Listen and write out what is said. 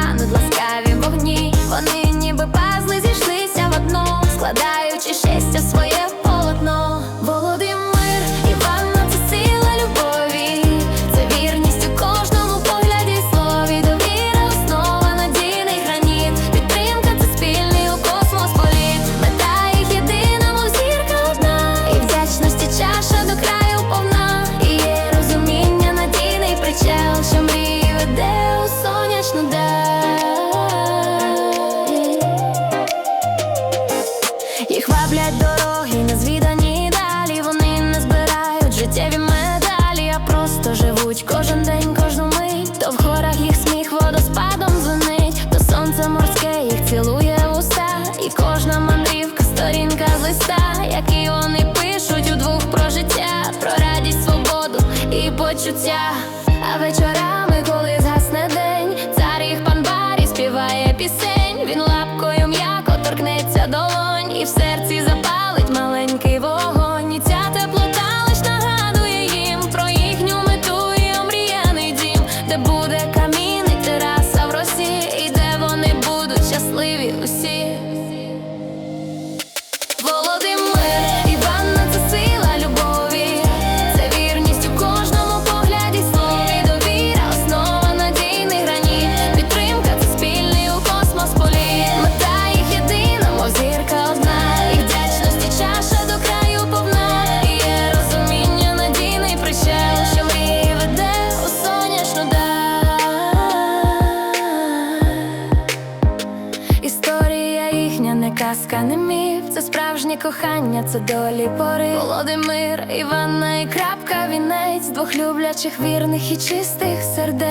тануть ласкаві вогні. їх ваблять дороги, незвідані далі. Вони не збирають життєві медалі, а просто живуть кожен день, кожну мить, то в горах їх сміх водоспадом дзвонить, то сонце морське їх цілує уста, і кожна мандрівка, сторінка з листа, які вони пишуть удвох про життя, про радість, свободу і почуття. А вечорами, коли згасне день, цар їх пан співає пісень, він лапкою м'яко торкнеться долон. казка, не міф, це справжнє кохання, це долі пори. Володимир, Іванна і крапка, вінець, двох люблячих, вірних і чистих сердець.